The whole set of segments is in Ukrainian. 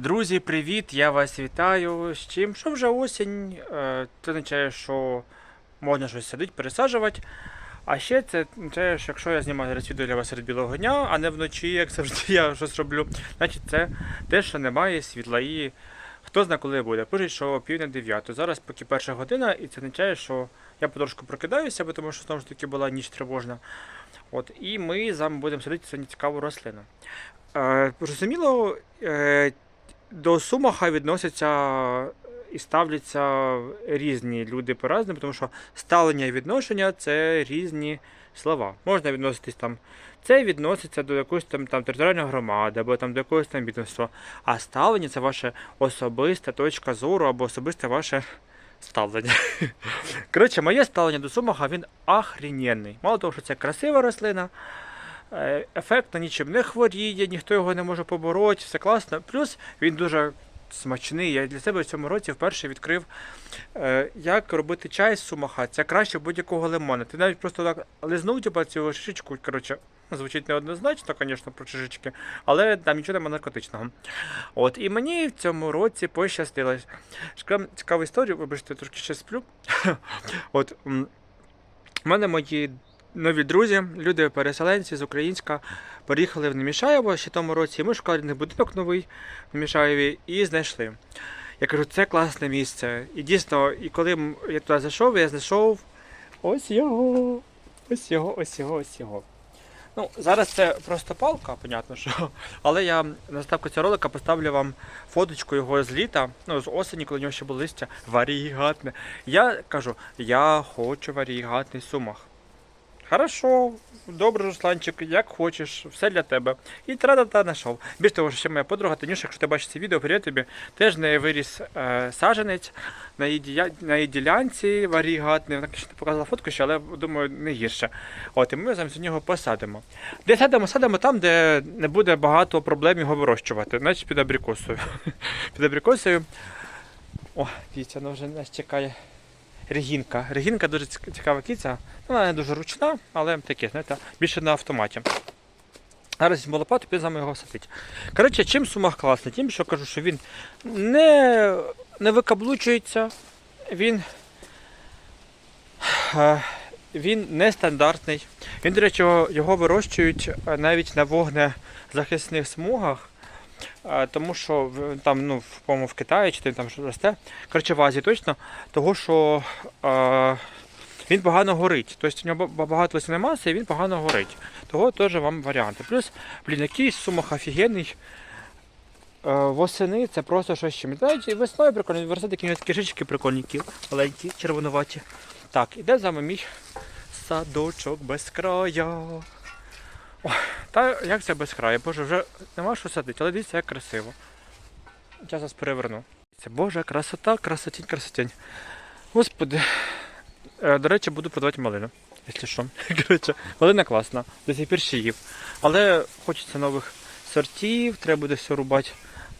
Друзі, привіт! Я вас вітаю. З чим? Що вже осінь. е, Це означає, що можна щось садити, пересаджувати. А ще це означає, що якщо я знімаю зараз відео для вас серед білого дня, а не вночі, як завжди я щось роблю, значить це те, що немає світла. І хто знає, коли буде. Пишуть, що пів на дев'яту. Зараз поки перша година, і це означає, що я потрошку прокидаюся, тому що знову ж таки була ніч тривожна. От, і ми з вами будемо садити цікаву рослину. Е, зрозуміло, е, до Сумаха відносяться і ставляться різні люди по-разному, тому що ставлення і відношення це різні слова. Можна відноситись там. Це відноситься до якоїсь там, там територіальної громади або там до якогось там відомства. А ставлення це ваша особиста точка зору або особисте ваше ставлення. Коротше, моє ставлення до Сумаха він охрененний. Мало того, що це красива рослина, е, ефектно нічим не хворіє, ніхто його не може побороти, все класно. Плюс він дуже смачний. Я для себе в цьому році вперше відкрив, е, як робити чай з сумаха. Це краще будь-якого лимона. Ти навіть просто так лизнув типу, цю шишечку, коротше, звучить неоднозначно, звісно, про шишечки, але там нічого немає наркотичного. От, і мені в цьому році пощастило. Скажу цікаву історію, вибачте, трошки ще сплю. От, у мене мої нові друзі, люди-переселенці з Українська, переїхали в Немішаєво ще тому році. Ми шукали них будинок новий в Немішаєві і знайшли. Я кажу, це класне місце. І дійсно, і коли я туди зайшов, я знайшов ось його, ось його, ось його, ось його. Ну, зараз це просто палка, понятно, що. Але я на ставку цього ролика поставлю вам фоточку його з літа, ну, з осені, коли в нього ще було листя варігатне. Я кажу, я хочу варігатний сумах. Хорошо, добре, Русланчик, як хочеш, все для тебе. І тра-та-та знайшов. Більш того, ще моя подруга Танюша, якщо ти бачиш це відео, привіт тобі, теж в неї виріс е, саджанець на її, на її ділянці варігатний. Вона ще не показала фотку ще, але думаю, не гірше. От, і ми замість нього посадимо. Де садимо? Садимо там, де не буде багато проблем його вирощувати, значить під абрикосою. під абрикосою. О, дивіться, вона вже нас чекає. Регінка. Регінка дуже цікава киця. Вона не дуже ручна, але таке, знаєте, більше на автоматі. Зараз візьму лопату, піду з його садити. Коротше, чим сумах класний? Тим, що кажу, що він не, не викаблучується, він, е, він нестандартний. Він, до речі, його, його вирощують е, навіть на вогнезахисних смугах. Тому що там, ну, по-моєму, в Китаї чи там що росте, коротше, в Азії точно, того, що е, він погано горить. Тобто у нього багато лисяної маси і він погано горить. Того теж вам варіанти. Плюс, блін, якийсь сумах офігенний. Е, восени це просто щось чим. І весною прикольно, виросте такі кишечки прикольненькі, маленькі, червонуваті. Так, іде з вами мій садочок без края. Ой, та як це без краю? Боже, вже нема що садити, але дивіться, як красиво. Я зараз переверну. Це Боже, красота, красотінь, красотінь. Господи. Е, До речі, буду продавати малину, якщо що. Коротше, малина класна, до сих пір ще їв. Але хочеться нових сортів, треба буде все рубати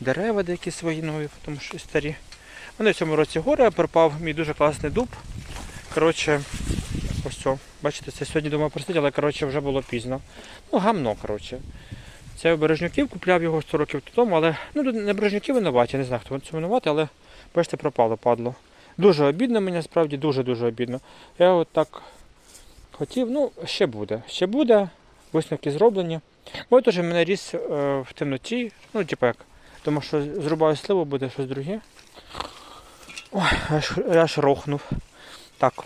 дерева деякі свої нові, тому що старі. Мене в цьому році горе пропав мій дуже класний дуб. Коротше, ось це. Бачите, це сьогодні думав простити, але коротше, вже було пізно. Ну, гамно, коротше. Це Бережнюків купляв його 100 років тому, але ну, не Бережнюки винуваті, я не знаю, хто це винуватий, але бачите, пропало, падло. Дуже обідно мені насправді, дуже-дуже обідно. Я от так хотів, ну, ще буде. Ще буде, висновки зроблені. Ой, теж мене ріс е, в темноті, ну, типу як, тому що зрубаю сливу, буде щось друге. Ой, аж, аж рохнув. Так.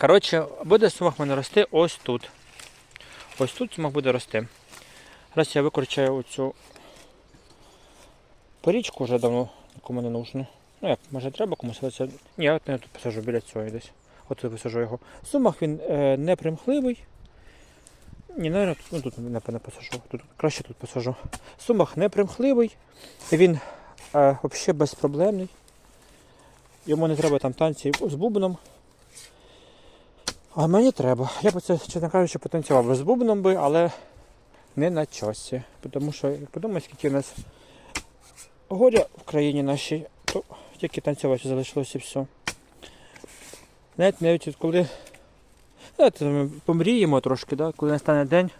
Коротше, буде сумах в мене рости ось тут. Ось тут сумах буде рости. Зараз я викручаю оцю порічку вже давно нікому не нужно. Ну як, може треба комусь, це. Ні, я от не тут посажу біля цього десь. От тут посажу його. Сумах він е, не примхливий. Ні, навіть ну, тут напевно посажу. Тут, краще тут посажу. В сумах не примхливий. Він е, взагалі безпроблемний. Йому не треба там танців з бубном. А мені треба. Я б це, чесно кажучи, потанцював би з бубном би, але не на часі. Тому що, як подумаю, скільки в нас горя в країні нашій, то тільки танцювати залишилося і все. Навіть навіть от коли знаєте, ми помріємо трошки, да? коли настане день,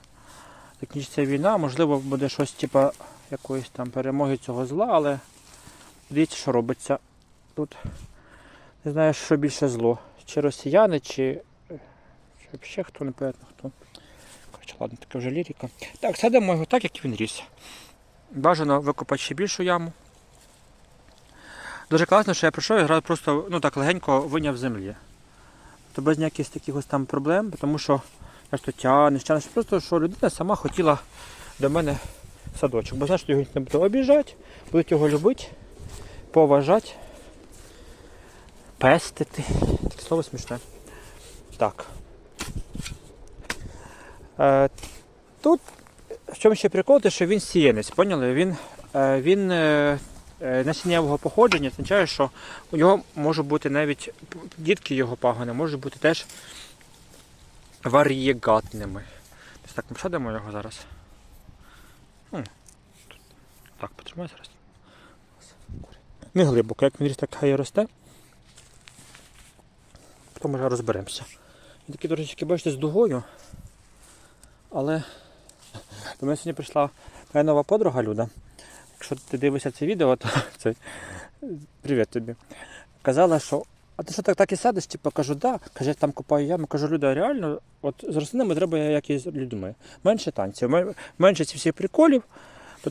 закінчиться війна, можливо, буде щось типа якоїсь там перемоги цього зла, але дивіться, що робиться тут. Не знаю, що більше зло. Чи росіяни, чи взагалі хто, непонятно хто. Коротше, ладно, таке вже лірика. Так, садимо його так, як він ріс. Бажано викопати ще більшу яму. Дуже класно, що я прийшов і грав просто ну, так легенько виняв землі. То без ніяких таких ось там проблем, тому що я ж то тянеш, тянеш. Просто що людина сама хотіла до мене садочок. Бо знаєш, що його не буде обіжати, будуть його любити, поважати, пестити. Таке слово смішне. Так. Е, тут в чому ще прикол, те, що він сіянець, поняли? Він, е, він е, насіннєвого походження означає, що у нього може бути навіть дітки його пагони, можуть бути теж варієгатними. Ось так ми садимо його зараз. Так, потримай зараз. Не глибоко, як він ріс, так хай росте. Потім вже розберемося. Він такий трошечки, бачите, з дугою. Але до мене сьогодні прийшла моя нова подруга Люда. Якщо ти дивишся це відео, то це привіт тобі. Казала, що а ти що так, так і садиш? Типу, кажу, да. Каже, там купаю яму. Кажу, Люда, реально, от з рослинами треба як і з людьми. Менше танців, менше цих всіх приколів,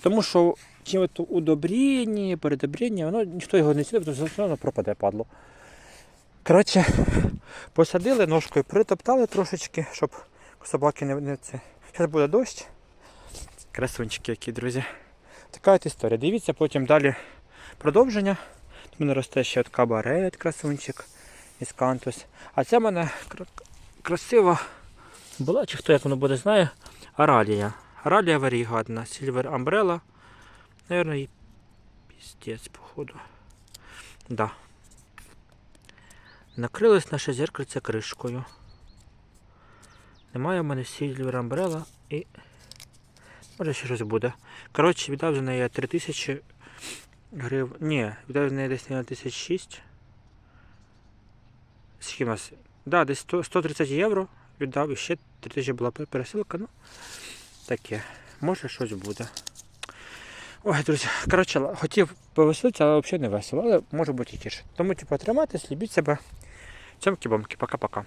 тому що чим от удобріння, передобріння, воно ніхто його не сідає, що все одно пропаде падло. Коротше, посадили ножкою, притоптали трошечки, щоб собаки не, не це. Зараз буде дощ. Красунчики які, друзі. Така от історія. Дивіться потім далі продовження. В мене росте ще от кабарет, красунчик, іскантус. А це в мене кра- красива була, чи хто як воно буде знає, аралія. Аралія варігадна, Silver Umbrella. Наверно, і піздець, походу. Да. Накрилось наше зеркальце кришкою. Немає в мене Silver Umbrella і. Може ще щось буде. Коротше, віддав за неї 3000 гривень. Ні, віддав за неї десь на 1006. Скільки у нас? Да, десь 100 130 євро віддав і ще 3000 була пересилка. Ну, таке. Може щось буде. Ой, друзі, коротше, хотів повеселитися, але взагалі не весело, але може бути і тіше. Тому, типу, тримайтесь, любіть себе. Цьомки-бомки, пока-пока.